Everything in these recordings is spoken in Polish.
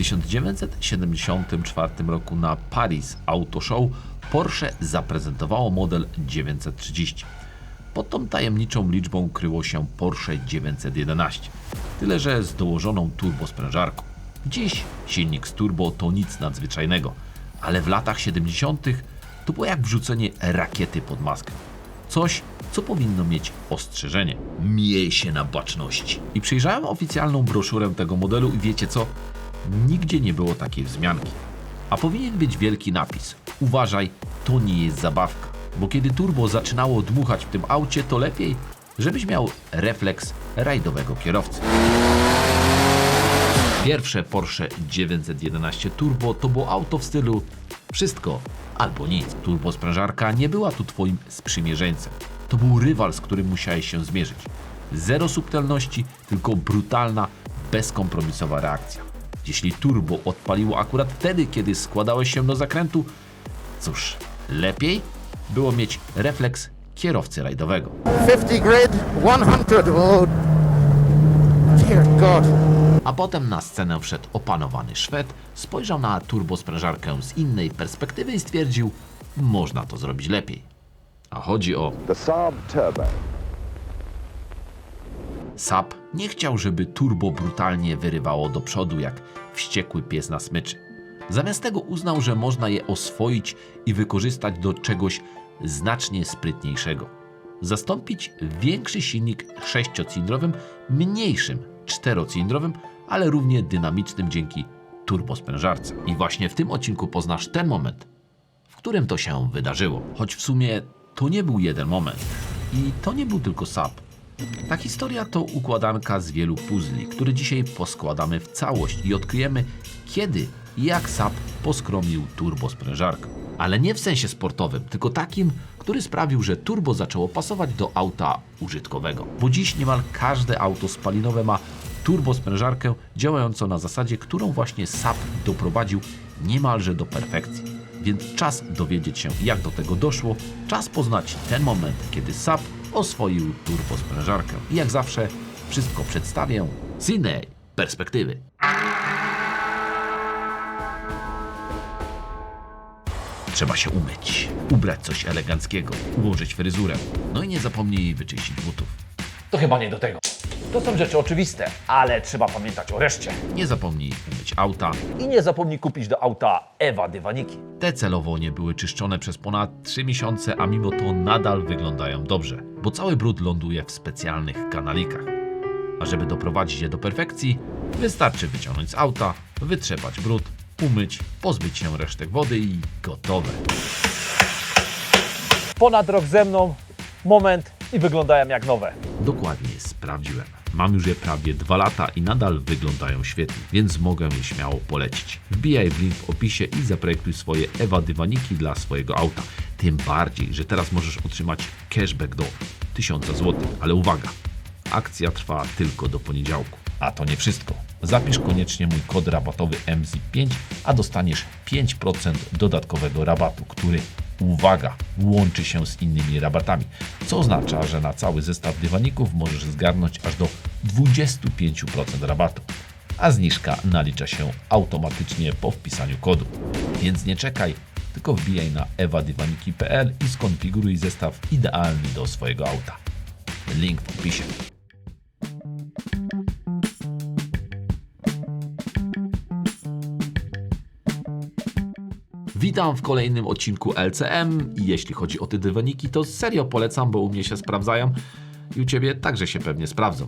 W 1974 roku na Paris Auto Show Porsche zaprezentowało model 930. Pod tą tajemniczą liczbą kryło się Porsche 911, tyle że z dołożoną turbosprężarką. Dziś silnik z turbo to nic nadzwyczajnego, ale w latach 70. to było jak wrzucenie rakiety pod maskę. Coś, co powinno mieć ostrzeżenie. Miej się na baczności. I przyjrzałem oficjalną broszurę tego modelu i wiecie co? Nigdzie nie było takiej wzmianki. A powinien być wielki napis. Uważaj, to nie jest zabawka. Bo kiedy turbo zaczynało dmuchać w tym aucie, to lepiej, żebyś miał refleks rajdowego kierowcy. Pierwsze Porsche 911 Turbo to było auto w stylu wszystko albo nic. Turbosprężarka nie była tu twoim sprzymierzeńcem. To był rywal, z którym musiałeś się zmierzyć. Zero subtelności, tylko brutalna, bezkompromisowa reakcja. Jeśli turbo odpaliło akurat wtedy, kiedy składałeś się do zakrętu, cóż, lepiej było mieć refleks kierowcy rajdowego. 50 grid, 100. Oh, dear God. A potem na scenę wszedł opanowany Szwed, spojrzał na turbosprężarkę z innej perspektywy i stwierdził, można to zrobić lepiej. A chodzi o The Saab Turbo. Saab nie chciał, żeby turbo brutalnie wyrywało do przodu jak wściekły pies na smyczy. Zamiast tego uznał, że można je oswoić i wykorzystać do czegoś znacznie sprytniejszego. Zastąpić większy silnik sześciocylindrowym mniejszym czterocylindrowym, ale równie dynamicznym dzięki turbosprężarce. I właśnie w tym odcinku poznasz ten moment, w którym to się wydarzyło. Choć w sumie to nie był jeden moment. I to nie był tylko Saab. Ta historia to układanka z wielu puzli, które dzisiaj poskładamy w całość i odkryjemy, kiedy i jak Saab poskromił turbosprężarkę. Ale nie w sensie sportowym, tylko takim, który sprawił, że turbo zaczęło pasować do auta użytkowego. Bo dziś niemal każde auto spalinowe ma turbosprężarkę działającą na zasadzie, którą właśnie Saab doprowadził niemalże do perfekcji. Więc czas dowiedzieć się, jak do tego doszło, czas poznać ten moment, kiedy Saab oswoił turbosprężarkę. I jak zawsze wszystko przedstawię z innej perspektywy. Trzeba się umyć, ubrać coś eleganckiego, ułożyć fryzurę, no i nie zapomnij wyczyścić butów. To chyba nie do tego. To są rzeczy oczywiste, ale trzeba pamiętać o reszcie. Nie zapomnij umyć auta. I nie zapomnij kupić do auta Ewa dywaniki. Te celowo nie były czyszczone przez ponad 3 miesiące, a mimo to nadal wyglądają dobrze, bo cały brud ląduje w specjalnych kanalikach. A żeby doprowadzić je do perfekcji, wystarczy wyciągnąć z auta, wytrzepać brud, umyć, pozbyć się resztek wody i gotowe. Ponad rok ze mną, moment i wyglądają jak nowe. Dokładnie sprawdziłem. Mam już je prawie dwa lata i nadal wyglądają świetnie, więc mogę je śmiało polecić. Wbijaj w link w opisie i zaprojektuj swoje Ewa dywaniki dla swojego auta. Tym bardziej, że teraz możesz otrzymać cashback do 1000 zł. Ale uwaga, akcja trwa tylko do poniedziałku. A to nie wszystko. Zapisz koniecznie mój kod rabatowy MZ5, a dostaniesz 5% dodatkowego rabatu, który uwaga, łączy się z innymi rabatami, co oznacza, że na cały zestaw dywaników możesz zgarnąć aż do 25% rabatu, a zniżka nalicza się automatycznie po wpisaniu kodu. Więc nie czekaj, tylko wbijaj na ewadywaniki.pl i skonfiguruj zestaw idealny do swojego auta. Link w opisie. Witam w kolejnym odcinku LCM i jeśli chodzi o te dywaniki, to serio polecam, bo u mnie się sprawdzają i u Ciebie także się pewnie sprawdzą.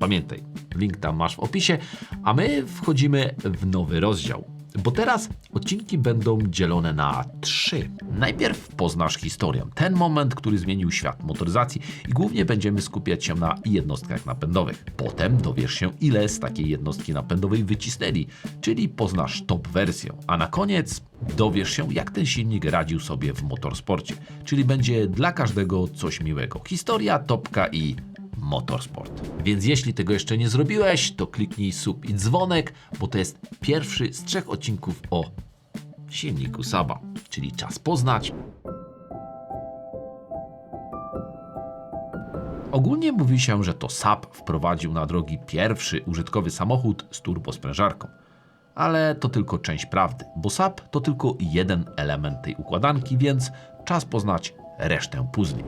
Pamiętaj, link tam masz w opisie, a my wchodzimy w nowy rozdział. Bo teraz odcinki będą dzielone na trzy. Najpierw poznasz historię, ten moment, który zmienił świat motoryzacji i głównie będziemy skupiać się na jednostkach napędowych. Potem dowiesz się, ile z takiej jednostki napędowej wycisnęli, czyli poznasz top wersję. A na koniec dowiesz się, jak ten silnik radził sobie w motorsporcie, czyli będzie dla każdego coś miłego. Historia, topka i Motorsport. Więc jeśli tego jeszcze nie zrobiłeś, to kliknij sub i dzwonek, bo to jest pierwszy z trzech odcinków o silniku Saba, czyli czas poznać. Ogólnie mówi się, że to Saab wprowadził na drogi pierwszy użytkowy samochód z turbosprężarką. Ale to tylko część prawdy, bo SAP to tylko jeden element tej układanki, więc czas poznać resztę puzli.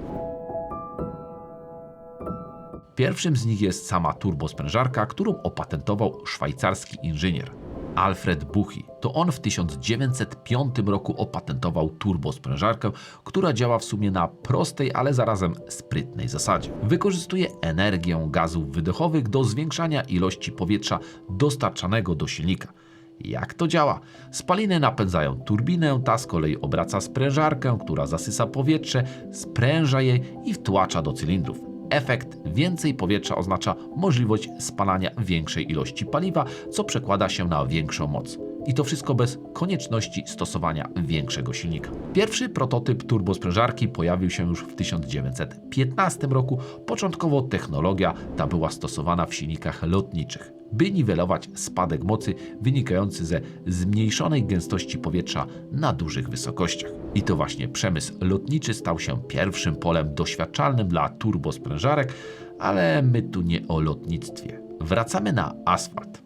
Pierwszym z nich jest sama turbosprężarka, którą opatentował szwajcarski inżynier Alfred Buchy. To on w 1905 roku opatentował turbosprężarkę, która działa w sumie na prostej, ale zarazem sprytnej zasadzie. Wykorzystuje energię gazów wydechowych do zwiększania ilości powietrza dostarczanego do silnika. Jak to działa? Spaliny napędzają turbinę, ta z kolei obraca sprężarkę, która zasysa powietrze, spręża je i wtłacza do cylindrów. Efekt więcej powietrza oznacza możliwość spalania większej ilości paliwa, co przekłada się na większą moc. I to wszystko bez konieczności stosowania większego silnika. Pierwszy prototyp turbosprężarki pojawił się już w 1915 roku. Początkowo technologia ta była stosowana w silnikach lotniczych, by niwelować spadek mocy wynikający ze zmniejszonej gęstości powietrza na dużych wysokościach. I to właśnie przemysł lotniczy stał się pierwszym polem doświadczalnym dla turbosprężarek, ale my tu nie o lotnictwie. Wracamy na asfalt.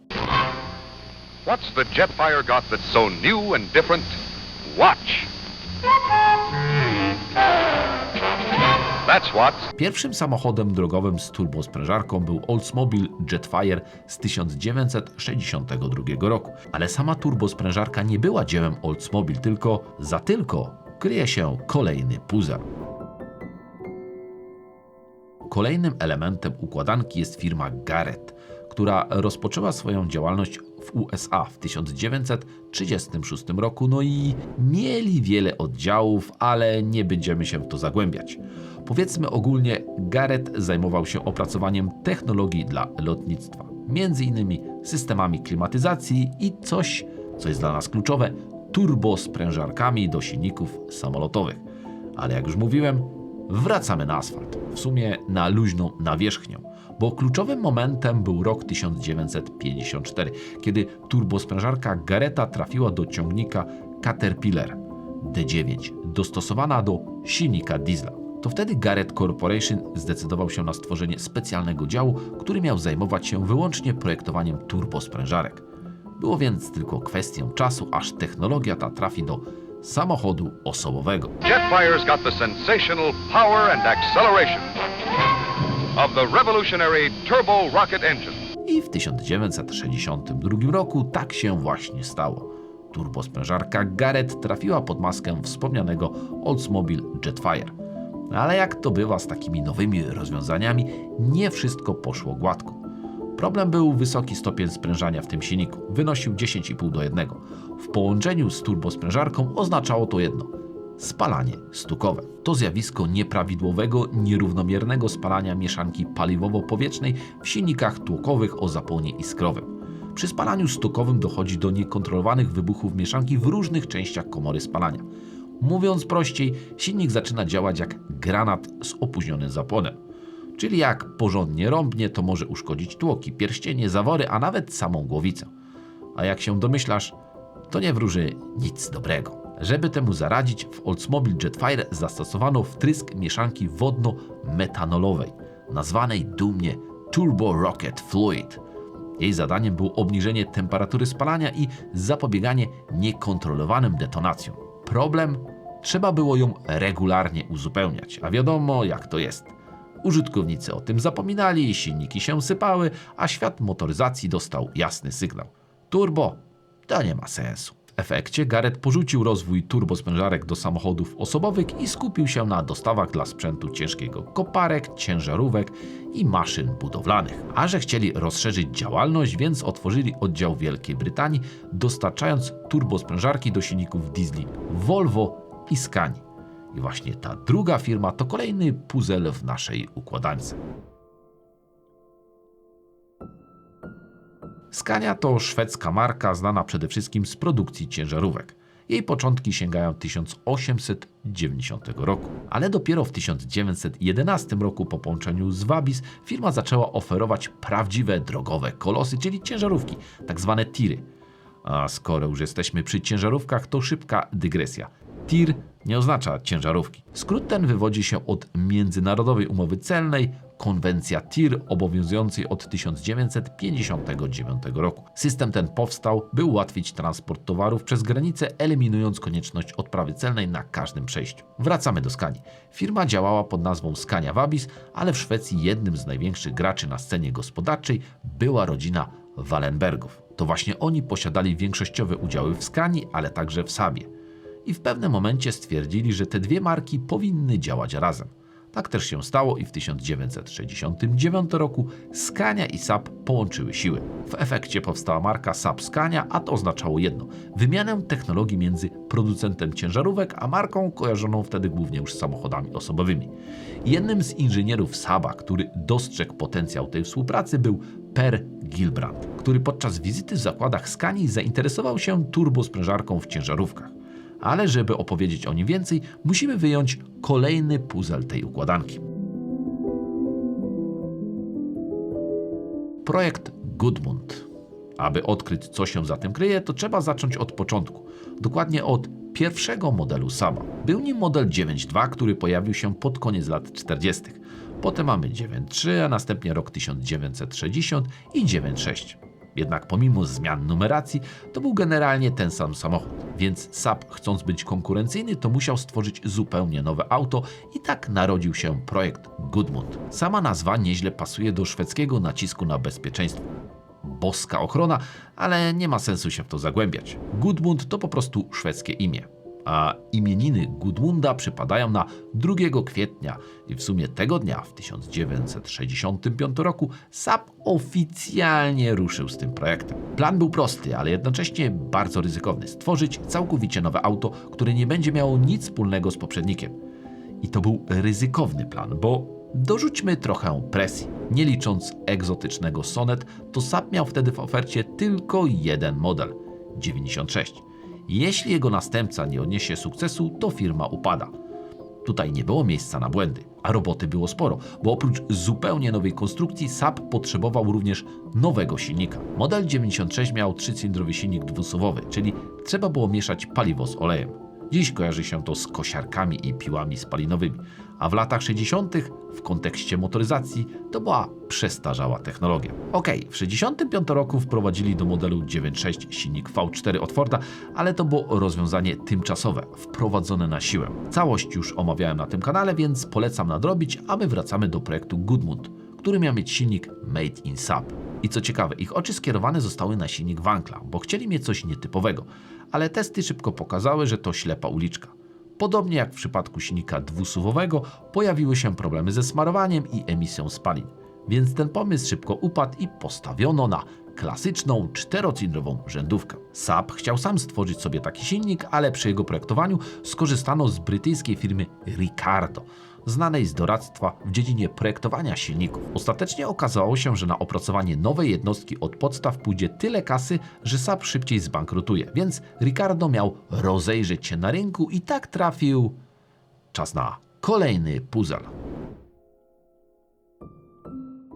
What's the Jetfire got that's so new and different? Watch. That's what. Pierwszym samochodem drogowym z turbosprężarką był Oldsmobile Jetfire z 1962 roku. Ale sama turbosprężarka nie była dziełem Oldsmobile, tylko za tylko kryje się kolejny puzzle. Kolejnym elementem układanki jest firma Garrett, która rozpoczęła swoją działalność w USA w 1936 roku, no i mieli wiele oddziałów, ale nie będziemy się w to zagłębiać. Powiedzmy ogólnie, Garrett zajmował się opracowaniem technologii dla lotnictwa, między innymi systemami klimatyzacji i coś, co jest dla nas kluczowe, turbosprężarkami do silników samolotowych. Ale jak już mówiłem, wracamy na asfalt, w sumie na luźną nawierzchnię, bo kluczowym momentem był rok 1954, kiedy turbosprężarka Gareta trafiła do ciągnika Caterpillar D9, dostosowana do silnika diesla. To wtedy Garrett Corporation zdecydował się na stworzenie specjalnego działu, który miał zajmować się wyłącznie projektowaniem turbosprężarek. Było więc tylko kwestią czasu, aż technologia ta trafi do samochodu osobowego. Jetfire's got the sensational power and acceleration of the revolutionary turbo rocket engine. I w 1962 roku tak się właśnie stało. Turbosprężarka Garrett trafiła pod maskę wspomnianego Oldsmobile Jetfire. Ale jak to bywa z takimi nowymi rozwiązaniami, nie wszystko poszło gładko. Problem był wysoki stopień sprężania w tym silniku. Wynosił 10,5 do 1. W połączeniu z turbosprężarką oznaczało to jedno spalanie stukowe. To zjawisko nieprawidłowego, nierównomiernego spalania mieszanki paliwowo-powietrznej w silnikach tłokowych o zapłonie iskrowym. Przy spalaniu stukowym dochodzi do niekontrolowanych wybuchów mieszanki w różnych częściach komory spalania. Mówiąc prościej, silnik zaczyna działać jak granat z opóźnionym zapłonem. Czyli jak porządnie rąbnie, to może uszkodzić tłoki, pierścienie, zawory, a nawet samą głowicę. A jak się domyślasz, to nie wróży nic dobrego. Żeby temu zaradzić, w Oldsmobile Jetfire zastosowano wtrysk mieszanki wodno-metanolowej, nazwanej dumnie Turbo Rocket Fluid. Jej zadaniem było obniżenie temperatury spalania i zapobieganie niekontrolowanym detonacjom. Problem? Trzeba było ją regularnie uzupełniać, a wiadomo jak to jest. Użytkownicy o tym zapominali, silniki się sypały, a świat motoryzacji dostał jasny sygnał. Turbo to nie ma sensu. Efekcie Garrett porzucił rozwój turbosprężarek do samochodów osobowych i skupił się na dostawach dla sprzętu ciężkiego koparek, ciężarówek i maszyn budowlanych. A że chcieli rozszerzyć działalność, więc otworzyli oddział Wielkiej Brytanii, dostarczając turbosprężarki do silników diesli Volvo i Scania. I właśnie ta druga firma to kolejny puzzle w naszej układance. Scania to szwedzka marka znana przede wszystkim z produkcji ciężarówek. Jej początki sięgają 1890 roku, ale dopiero w 1911 roku po połączeniu z Wabis firma zaczęła oferować prawdziwe drogowe kolosy, czyli ciężarówki, tak zwane tiry. A skoro już jesteśmy przy ciężarówkach, to szybka dygresja. TIR nie oznacza ciężarówki. Skrót ten wywodzi się od Międzynarodowej Umowy Celnej konwencja TIR obowiązującej od 1959 roku. System ten powstał, by ułatwić transport towarów przez granicę, eliminując konieczność odprawy celnej na każdym przejściu. Wracamy do Skanii. Firma działała pod nazwą Scania Vabis, ale w Szwecji jednym z największych graczy na scenie gospodarczej była rodzina Wallenbergów. To właśnie oni posiadali większościowe udziały w Skanii, ale także w Sabie. I w pewnym momencie stwierdzili, że te dwie marki powinny działać razem. Tak też się stało i w 1969 roku Scania i Saab połączyły siły. W efekcie powstała marka Saab Scania, a to oznaczało jedno: wymianę technologii między producentem ciężarówek a marką kojarzoną wtedy głównie już z samochodami osobowymi. Jednym z inżynierów Saaba, który dostrzegł potencjał tej współpracy, był Per Gilbrand, który podczas wizyty w zakładach Scanii zainteresował się turbosprężarką w ciężarówkach. Ale żeby opowiedzieć o nim więcej, musimy wyjąć kolejny puzzle tej układanki. Projekt Gudmund. Aby odkryć, co się za tym kryje, to trzeba zacząć od początku. Dokładnie od pierwszego modelu Saba. Był nim model 9.2, który pojawił się pod koniec lat 40. Potem mamy 9.3, a następnie rok 1960 i 9.6. Jednak pomimo zmian numeracji, to był generalnie ten sam samochód. Więc Saab, chcąc być konkurencyjny, to musiał stworzyć zupełnie nowe auto i tak narodził się projekt Gudmund. Sama nazwa nieźle pasuje do szwedzkiego nacisku na bezpieczeństwo. Boska ochrona, ale nie ma sensu się w to zagłębiać. Gudmund to po prostu szwedzkie imię. A imieniny Gudmunda przypadają na 2 kwietnia i w sumie tego dnia w 1965 roku Saab oficjalnie ruszył z tym projektem. Plan był prosty, ale jednocześnie bardzo ryzykowny. Stworzyć całkowicie nowe auto, które nie będzie miało nic wspólnego z poprzednikiem. I to był ryzykowny plan, bo dorzućmy trochę presji. Nie licząc egzotycznego Sonet, to Saab miał wtedy w ofercie tylko jeden model 96. Jeśli jego następca nie odniesie sukcesu, to firma upada. Tutaj nie było miejsca na błędy, a roboty było sporo, bo oprócz zupełnie nowej konstrukcji Saab potrzebował również nowego silnika. Model 96 miał trzycylindrowy silnik dwusuwowy, czyli trzeba było mieszać paliwo z olejem. Dziś kojarzy się to z kosiarkami i piłami spalinowymi, a w latach 60. w kontekście motoryzacji to była przestarzała technologia. Okej, w 65 roku wprowadzili do modelu 9.6 silnik V4 od Forda, ale to było rozwiązanie tymczasowe, wprowadzone na siłę. Całość już omawiałem na tym kanale, więc polecam nadrobić, a my wracamy do projektu Goodmund, który miał mieć silnik Made in Saab. I co ciekawe, ich oczy skierowane zostały na silnik Wankla, bo chcieli mieć coś nietypowego, ale testy szybko pokazały, że to ślepa uliczka. Podobnie jak w przypadku silnika dwusuwowego, pojawiły się problemy ze smarowaniem i emisją spalin. Więc ten pomysł szybko upadł i postawiono na klasyczną czterocylindrową rzędówkę. Saab chciał sam stworzyć sobie taki silnik, ale przy jego projektowaniu skorzystano z brytyjskiej firmy Ricardo, znanej z doradztwa w dziedzinie projektowania silników. Ostatecznie okazało się, że na opracowanie nowej jednostki od podstaw pójdzie tyle kasy, że Saab szybciej zbankrutuje, więc Ricardo miał rozejrzeć się na rynku i tak trafił. Czas na kolejny puzzle.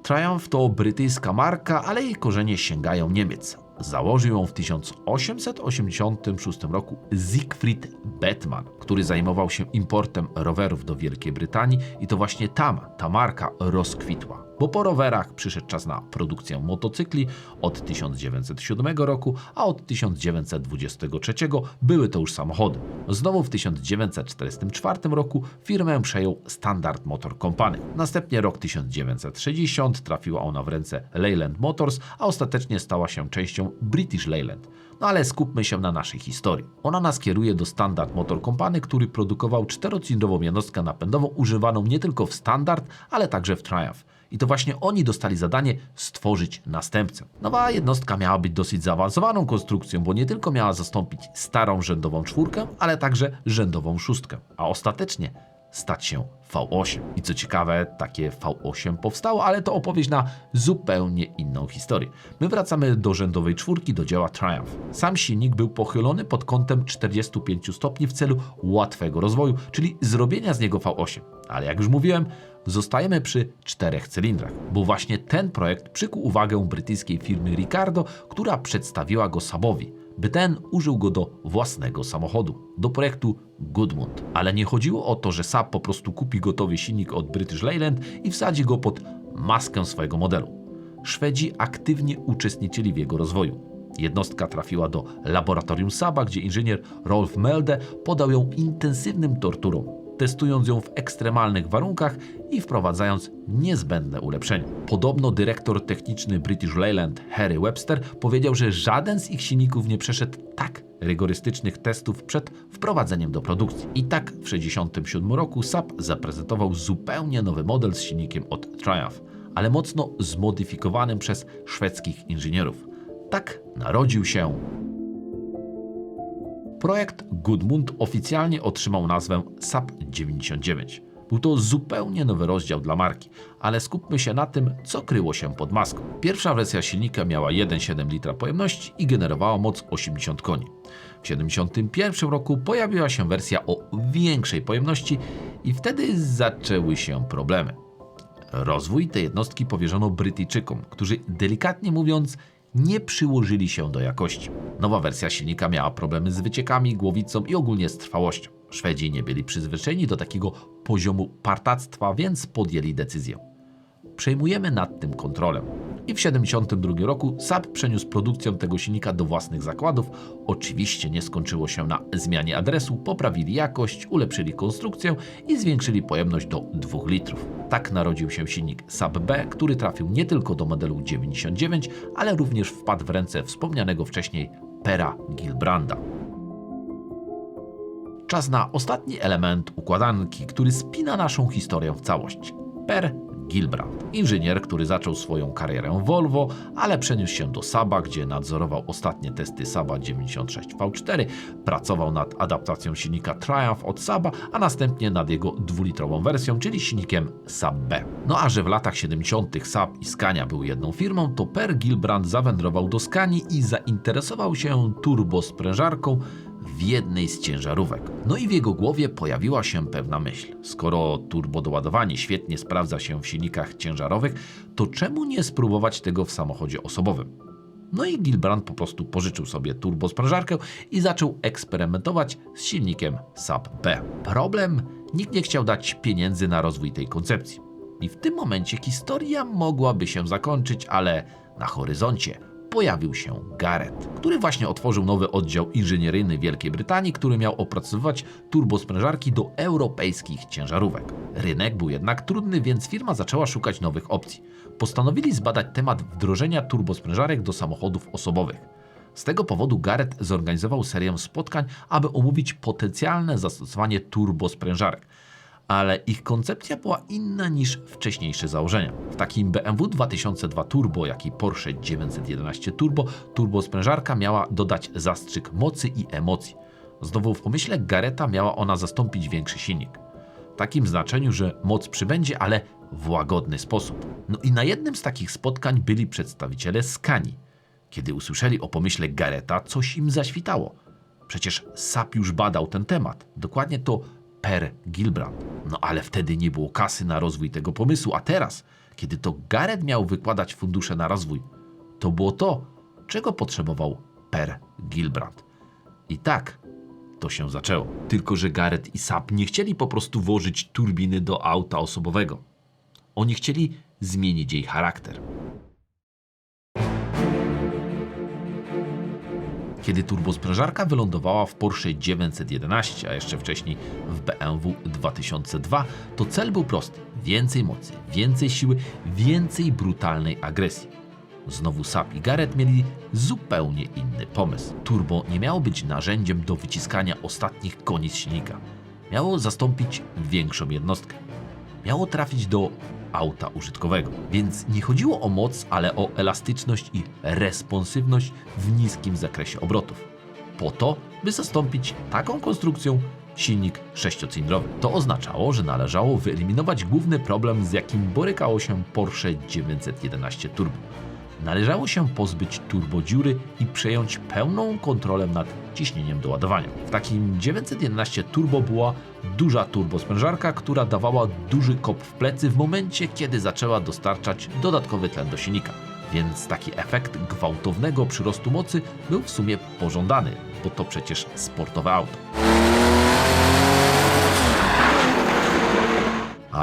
Triumph to brytyjska marka, ale jej korzenie sięgają Niemiec. Założył ją w 1886 roku Siegfried Bettmann, który zajmował się importem rowerów do Wielkiej Brytanii i to właśnie tam ta marka rozkwitła. Bo po rowerach przyszedł czas na produkcję motocykli od 1907 roku, a od 1923 były to już samochody. Znowu w 1944 roku firmę przejął Standard Motor Company. Następnie rok 1960 trafiła ona w ręce Leyland Motors, a ostatecznie stała się częścią British Leyland. No ale skupmy się na naszej historii. Ona nas kieruje do Standard Motor Company, który produkował czterocylindrową jednostkę napędową używaną nie tylko w Standard, ale także w Triumph. I to właśnie oni dostali zadanie stworzyć następcę. Nowa jednostka miała być dosyć zaawansowaną konstrukcją, bo nie tylko miała zastąpić starą rzędową czwórkę, ale także rzędową szóstkę. A ostatecznie stać się V8. I co ciekawe, takie V8 powstało, ale to opowieść na zupełnie inną historię. My wracamy do rzędowej czwórki, do dzieła Triumph. Sam silnik był pochylony pod kątem 45 stopni w celu łatwego rozwoju, czyli zrobienia z niego V8. Ale jak już mówiłem, zostajemy przy czterech cylindrach, bo właśnie ten projekt przykuł uwagę brytyjskiej firmy Ricardo, która przedstawiła go Sabowi by ten użył go do własnego samochodu, do projektu Goodmund. Ale nie chodziło o to, że Saab po prostu kupi gotowy silnik od British Leyland i wsadzi go pod maskę swojego modelu. Szwedzi aktywnie uczestniczyli w jego rozwoju. Jednostka trafiła do laboratorium Saba, gdzie inżynier Rolf Melde podał ją intensywnym torturom, testując ją w ekstremalnych warunkach i wprowadzając niezbędne ulepszenia. Podobno dyrektor techniczny British Leyland Harry Webster powiedział, że żaden z ich silników nie przeszedł tak rygorystycznych testów przed wprowadzeniem do produkcji. I tak w 1967 roku Saab zaprezentował zupełnie nowy model z silnikiem od Triumph, ale mocno zmodyfikowanym przez szwedzkich inżynierów. Tak narodził się Projekt Gudmund oficjalnie otrzymał nazwę SAP 99. Był to zupełnie nowy rozdział dla marki, ale skupmy się na tym, co kryło się pod maską. Pierwsza wersja silnika miała 1,7 litra pojemności i generowała moc 80 koni. W 1971 roku pojawiła się wersja o większej pojemności i wtedy zaczęły się problemy. Rozwój tej jednostki powierzono Brytyjczykom, którzy delikatnie mówiąc nie przyłożyli się do jakości. Nowa wersja silnika miała problemy z wyciekami, głowicą i ogólnie z trwałością. Szwedzi nie byli przyzwyczajeni do takiego poziomu partactwa, więc podjęli decyzję. Przejmujemy nad tym kontrolę. I w 1972 roku Saab przeniósł produkcję tego silnika do własnych zakładów. Oczywiście nie skończyło się na zmianie adresu, poprawili jakość, ulepszyli konstrukcję i zwiększyli pojemność do 2 litrów. Tak narodził się silnik Saab B, który trafił nie tylko do modelu 99, ale również wpadł w ręce wspomnianego wcześniej Pera Gilbranda. Czas na ostatni element układanki, który spina naszą historię w całość. Per Gilbrand. Inżynier, który zaczął swoją karierę Volvo, ale przeniósł się do Saba, gdzie nadzorował ostatnie testy Saba 96V4, pracował nad adaptacją silnika Triumph od Saba, a następnie nad jego dwulitrową wersją, czyli silnikiem Saab B. No a że w latach 70. Saab i Scania były jedną firmą, to Per Gilbrand zawędrował do Scanii i zainteresował się turbosprężarką w jednej z ciężarówek. No i w jego głowie pojawiła się pewna myśl. Skoro turbodoładowanie świetnie sprawdza się w silnikach ciężarowych, to czemu nie spróbować tego w samochodzie osobowym? No i Gilbrand po prostu pożyczył sobie turbosprężarkę i zaczął eksperymentować z silnikiem Saab B. Problem? Nikt nie chciał dać pieniędzy na rozwój tej koncepcji. I w tym momencie historia mogłaby się zakończyć, ale na horyzoncie pojawił się Garrett, który właśnie otworzył nowy oddział inżynieryjny Wielkiej Brytanii, który miał opracowywać turbosprężarki do europejskich ciężarówek. Rynek był jednak trudny, więc firma zaczęła szukać nowych opcji. Postanowili zbadać temat wdrożenia turbosprężarek do samochodów osobowych. Z tego powodu Garrett zorganizował serię spotkań, aby omówić potencjalne zastosowanie turbosprężarek ale ich koncepcja była inna niż wcześniejsze założenia. W takim BMW 2002 Turbo, jak i Porsche 911 Turbo, turbosprężarka miała dodać zastrzyk mocy i emocji. Znowu w pomyśle Gareta miała ona zastąpić większy silnik. W takim znaczeniu, że moc przybędzie, ale w łagodny sposób. No i na jednym z takich spotkań byli przedstawiciele Skani. Kiedy usłyszeli o pomyśle Gareta, coś im zaświtało. Przecież SAP już badał ten temat. Dokładnie to Per Gilbrand. No ale wtedy nie było kasy na rozwój tego pomysłu, a teraz, kiedy to Gareth miał wykładać fundusze na rozwój, to było to, czego potrzebował Per Gilbrand. I tak to się zaczęło. Tylko, że Gareth i Saab nie chcieli po prostu włożyć turbiny do auta osobowego. Oni chcieli zmienić jej charakter. Kiedy turbosprężarka wylądowała w Porsche 911, a jeszcze wcześniej w BMW 2002, to cel był prosty: więcej mocy, więcej siły, więcej brutalnej agresji. Znowu Saab i Garrett mieli zupełnie inny pomysł. Turbo nie miało być narzędziem do wyciskania ostatnich koni z silnika. Miało zastąpić większą jednostkę. Miało trafić do auta użytkowego. Więc nie chodziło o moc, ale o elastyczność i responsywność w niskim zakresie obrotów. Po to, by zastąpić taką konstrukcją silnik sześciocylindrowy. To oznaczało, że należało wyeliminować główny problem, z jakim borykało się Porsche 911 Turbo. Należało się pozbyć turbodziury i przejąć pełną kontrolę nad ciśnieniem do ładowania. W takim 911 Turbo była duża turbosprężarka, która dawała duży kop w plecy w momencie, kiedy zaczęła dostarczać dodatkowy tlen do silnika. Więc taki efekt gwałtownego przyrostu mocy był w sumie pożądany, bo to przecież sportowe auto.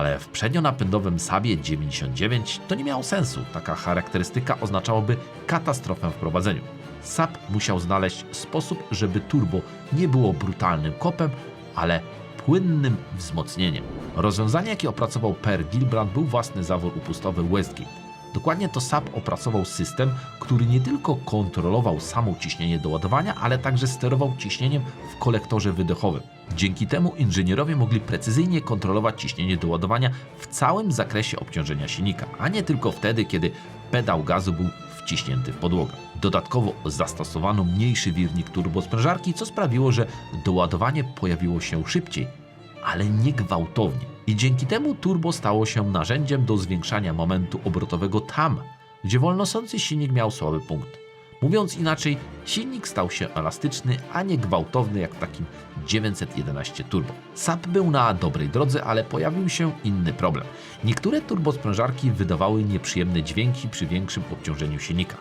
Ale w przednionapędowym Sabie 99 to nie miało sensu. Taka charakterystyka oznaczałaby katastrofę w prowadzeniu. Sab musiał znaleźć sposób, żeby turbo nie było brutalnym kopem, ale płynnym wzmocnieniem. Rozwiązanie, jakie opracował Per Gilbrand, był własny zawór upustowy Westgate. Dokładnie to SAP opracował system, który nie tylko kontrolował samo ciśnienie doładowania, ale także sterował ciśnieniem w kolektorze wydechowym. Dzięki temu inżynierowie mogli precyzyjnie kontrolować ciśnienie doładowania w całym zakresie obciążenia silnika, a nie tylko wtedy, kiedy pedał gazu był wciśnięty w podłogę. Dodatkowo zastosowano mniejszy wirnik turbosprężarki, co sprawiło, że doładowanie pojawiło się szybciej, ale nie gwałtownie. I dzięki temu turbo stało się narzędziem do zwiększania momentu obrotowego tam, gdzie wolnosący silnik miał słaby punkt. Mówiąc inaczej, silnik stał się elastyczny, a nie gwałtowny jak w takim 911 turbo. SAP był na dobrej drodze, ale pojawił się inny problem. Niektóre turbosprężarki wydawały nieprzyjemne dźwięki przy większym obciążeniu silnika.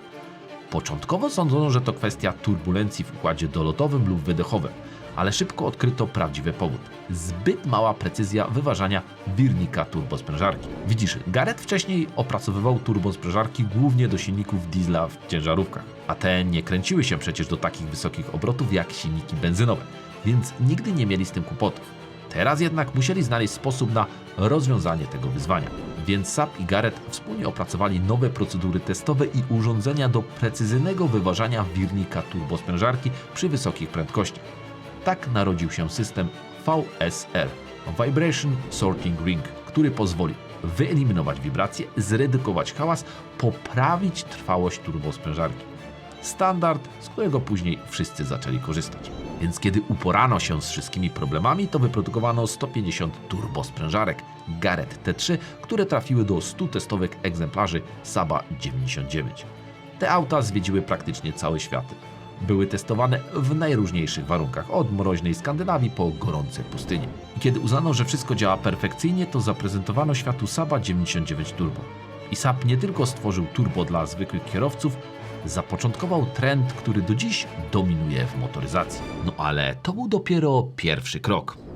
Początkowo sądzono, że to kwestia turbulencji w układzie dolotowym lub wydechowym, ale szybko odkryto prawdziwy powód. Zbyt mała precyzja wyważania wirnika turbosprężarki. Widzisz, Garrett wcześniej opracowywał turbosprężarki głównie do silników diesla w ciężarówkach, a te nie kręciły się przecież do takich wysokich obrotów jak silniki benzynowe, więc nigdy nie mieli z tym kłopotów. Teraz jednak musieli znaleźć sposób na rozwiązanie tego wyzwania. Więc SAP i Garrett wspólnie opracowali nowe procedury testowe i urządzenia do precyzyjnego wyważania wirnika turbosprężarki przy wysokich prędkościach. Tak narodził się system VSR Vibration Sorting Ring, który pozwoli wyeliminować wibracje, zredukować hałas, poprawić trwałość turbosprężarki. Standard, z którego później wszyscy zaczęli korzystać. Więc kiedy uporano się z wszystkimi problemami, to wyprodukowano 150 turbosprężarek Garrett T3, które trafiły do 100 testowych egzemplarzy Saba 99. Te auta zwiedziły praktycznie całe światy. Były testowane w najróżniejszych warunkach, od mroźnej Skandynawii po gorące pustynie. I kiedy uznano, że wszystko działa perfekcyjnie, to zaprezentowano światu Saba 99 Turbo. I Saab nie tylko stworzył turbo dla zwykłych kierowców, zapoczątkował trend, który do dziś dominuje w motoryzacji. No ale to był dopiero pierwszy krok.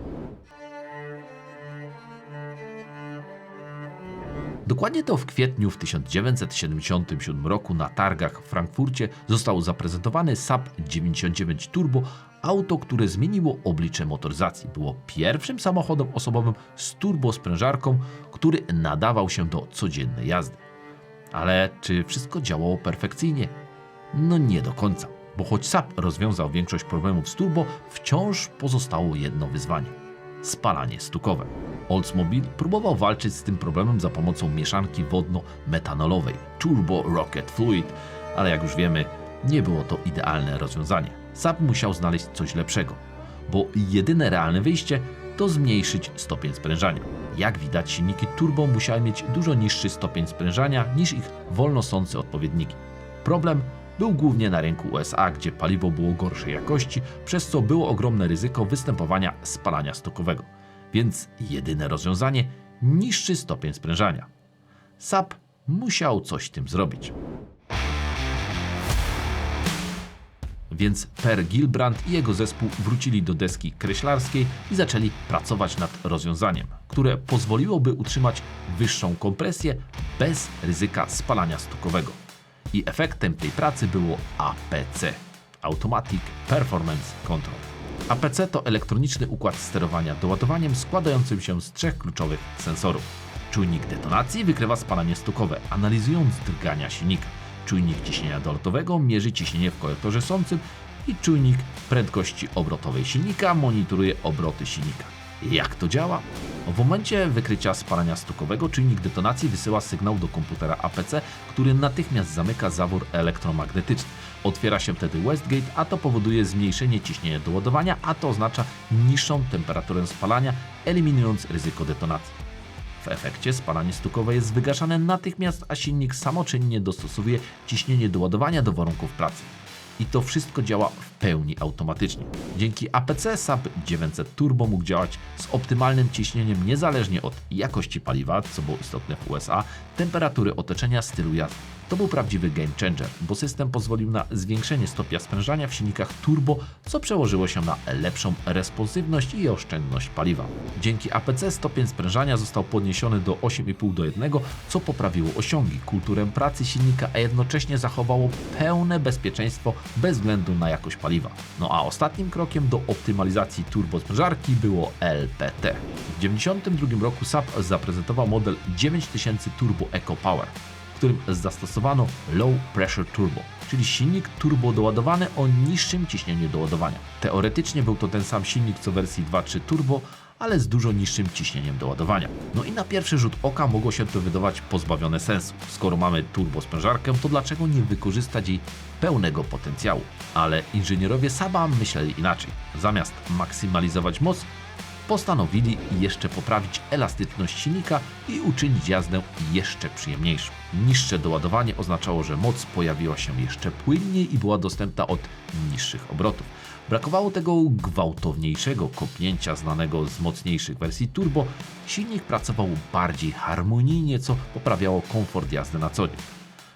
Dokładnie to w kwietniu w 1977 roku na targach w Frankfurcie został zaprezentowany Saab 99 Turbo, auto, które zmieniło oblicze motoryzacji. Było pierwszym samochodem osobowym z turbosprężarką, który nadawał się do codziennej jazdy. Ale czy wszystko działało perfekcyjnie? No nie do końca, bo choć Saab rozwiązał większość problemów z turbo, wciąż pozostało jedno wyzwanie spalanie stukowe. Oldsmobile próbował walczyć z tym problemem za pomocą mieszanki wodno-metanolowej Turbo Rocket Fluid, ale jak już wiemy, nie było to idealne rozwiązanie. Saab musiał znaleźć coś lepszego, bo jedyne realne wyjście to zmniejszyć stopień sprężania. Jak widać, silniki turbo musiały mieć dużo niższy stopień sprężania niż ich wolnosące odpowiedniki. Problem był głównie na rynku USA, gdzie paliwo było gorszej jakości, przez co było ogromne ryzyko występowania spalania stokowego. Więc jedyne rozwiązanie niższy stopień sprężania. SAP musiał coś tym zrobić. Więc Per Gilbrand i jego zespół wrócili do deski kreślarskiej i zaczęli pracować nad rozwiązaniem, które pozwoliłoby utrzymać wyższą kompresję bez ryzyka spalania stukowego. I efektem tej pracy było APC Automatic Performance Control. APC to elektroniczny układ sterowania doładowaniem składającym się z trzech kluczowych sensorów. Czujnik detonacji wykrywa spalanie stukowe, analizując drgania silnika. Czujnik ciśnienia dolotowego mierzy ciśnienie w kolektorze sącym i czujnik prędkości obrotowej silnika monitoruje obroty silnika. Jak to działa? W momencie wykrycia spalania stukowego czujnik detonacji wysyła sygnał do komputera APC, który natychmiast zamyka zawór elektromagnetyczny. Otwiera się wtedy Westgate, a to powoduje zmniejszenie ciśnienia doładowania, a to oznacza niższą temperaturę spalania, eliminując ryzyko detonacji. W efekcie spalanie stukowe jest wygaszane natychmiast, a silnik samoczynnie dostosowuje ciśnienie doładowania do warunków pracy. I to wszystko działa w pełni automatycznie. Dzięki APC SAP 900 Turbo mógł działać z optymalnym ciśnieniem niezależnie od jakości paliwa, co było istotne w USA, temperatury otoczenia, stylu jazdy. To był prawdziwy game changer, bo system pozwolił na zwiększenie stopnia sprężania w silnikach turbo, co przełożyło się na lepszą responsywność i oszczędność paliwa. Dzięki APC stopień sprężania został podniesiony do 8,5 do 1, co poprawiło osiągi, kulturę pracy silnika, a jednocześnie zachowało pełne bezpieczeństwo bez względu na jakość paliwa. No a ostatnim krokiem do optymalizacji turbosprężarki było LPT. W 1992 roku SAP zaprezentował model 9000 Turbo Eco Power, w którym zastosowano Low Pressure Turbo, czyli silnik turbo doładowany o niższym ciśnieniu doładowania. Teoretycznie był to ten sam silnik co wersji 2.3 Turbo, ale z dużo niższym ciśnieniem doładowania. No i na pierwszy rzut oka mogło się to wydawać pozbawione sensu. Skoro mamy turbosprężarkę, to dlaczego nie wykorzystać jej pełnego potencjału? Ale inżynierowie Saba myśleli inaczej. Zamiast maksymalizować moc, postanowili jeszcze poprawić elastyczność silnika i uczynić jazdę jeszcze przyjemniejszą. Niższe doładowanie oznaczało, że moc pojawiła się jeszcze płynniej i była dostępna od niższych obrotów. Brakowało tego gwałtowniejszego kopnięcia znanego z mocniejszych wersji turbo. Silnik pracował bardziej harmonijnie, co poprawiało komfort jazdy na co dzień.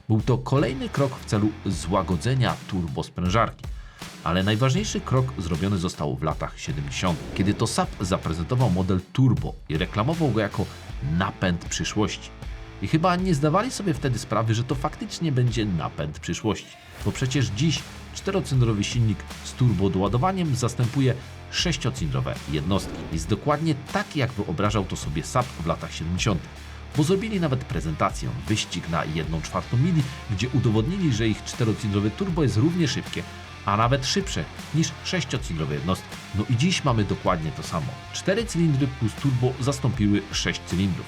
Był to kolejny krok w celu złagodzenia turbosprężarki. Ale najważniejszy krok zrobiony został w latach 70., kiedy to SAP zaprezentował model Turbo i reklamował go jako napęd przyszłości. I chyba nie zdawali sobie wtedy sprawy, że to faktycznie będzie napęd przyszłości. Bo przecież dziś czterocylindrowy silnik z turbo doładowaniem zastępuje sześciocylindrowe jednostki. Jest dokładnie tak, jak wyobrażał to sobie SAP w latach 70. Bo zrobili nawet prezentację, wyścig na 1 czwartą mili, gdzie udowodnili, że ich czterocylindrowe turbo jest równie szybkie, a nawet szybsze niż sześciocylindrowe jednostki. No i dziś mamy dokładnie to samo. Cztery cylindry plus turbo zastąpiły 6 cylindrów.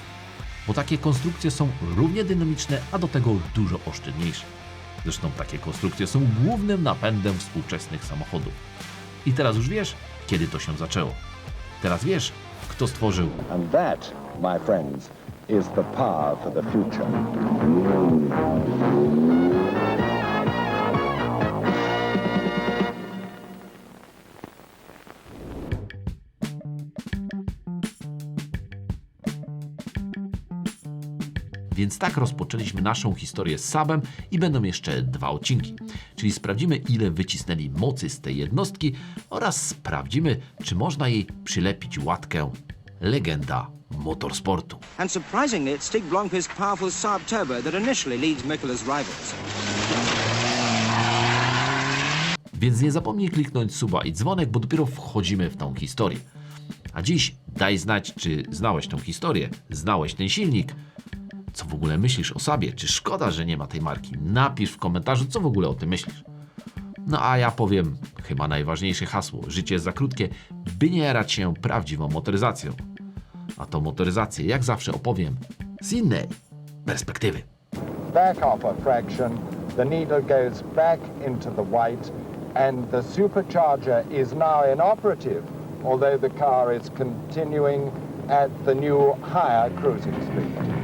Bo takie konstrukcje są równie dynamiczne, a do tego dużo oszczędniejsze. Zresztą takie konstrukcje są głównym napędem współczesnych samochodów. I teraz już wiesz, kiedy to się zaczęło. Teraz wiesz, kto stworzył And that, my friends, is the power for the future. Tak rozpoczęliśmy naszą historię z Sabem i będą jeszcze dwa odcinki. Czyli sprawdzimy, ile wycisnęli mocy z tej jednostki oraz sprawdzimy, czy można jej przylepić łatkę legenda motorsportu. And surprisingly, it's Stig Blomqvist's powerful Saab turbo that initially leads rivals. Więc nie zapomnij kliknąć suba i dzwonek, bo dopiero wchodzimy w tą historię. A dziś daj znać, czy znałeś tą historię, znałeś ten silnik. Co w ogóle myślisz o sobie? Czy szkoda, że nie ma tej marki? Napisz w komentarzu, co w ogóle o tym myślisz. No a ja powiem chyba najważniejsze hasło. Życie jest za krótkie, by nie jarać się prawdziwą motoryzacją. A tą motoryzację, jak zawsze opowiem, z innej perspektywy. Back off a fraction, the needle goes back into the white, and the supercharger is now inoperative, although the car is continuing at the new higher cruising speed.